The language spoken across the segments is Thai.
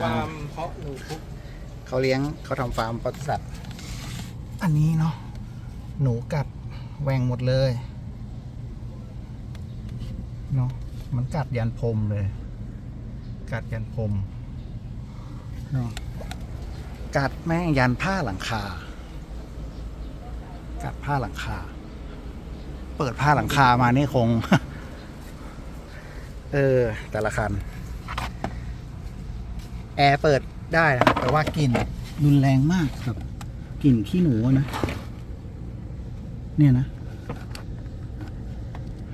ฟาร์มเพาะหนูพุกเขาเลี้ยงเขาทำฟาร์มปศุสัตว์ อันนี้เนาะหนูกัดแหวงหมดเลยเนาะมันกัดยันพรมเลย กัดยันพรมเนาะกัดแม่งยันผ้าหลังคา กัดผ้าหลังคา เปิดผ้าหลังคามานี่คง เออ แต่ละคัน แอร์เปิดได้นะครับแต่ว่ากลิ่นรุนแรงมากครับกลิ่นขี้หนูนะ เนี่ยนะ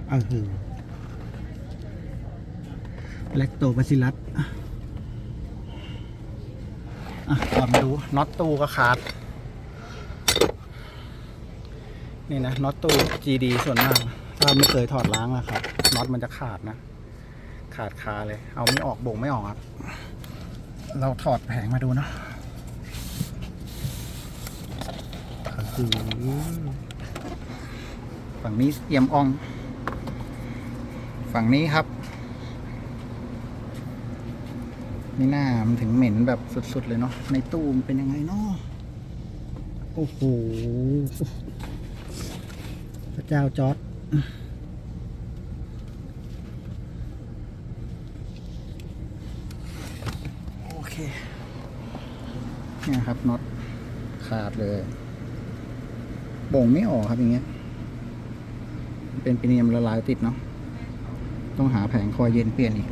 เออคือแลคโตบาซิลัสอะอะก่อนมาดูน็อตตู้ก็ขาด นี่นะน็อตตู้ GD ส่วนมากถ้าไม่เคยถอดล้างอะครับน็อตมันจะขาดนะ ขาดคาเลย เอาไม่ออกบ่งไม่ออกครับ เราถอดแผงมาดูเนอะคือฝั่งนี้เอี่ยมออง ฝั่งนี้ครับ นี่หน้ามันถึงเหม็นแบบสุดๆเลยเนาะ ในตู้มันเป็นยังไงเนาะ โอ้โห พระเจ้าจอร์ดโอ เคเนี่ยครับน็อตขาดเลย บ่งไม่ออกครับอย่างเงี้ย เป็นปีเนียมละลายติดเนาะ ต้องหาแผงคอยเย็นเปลี่ยนอีก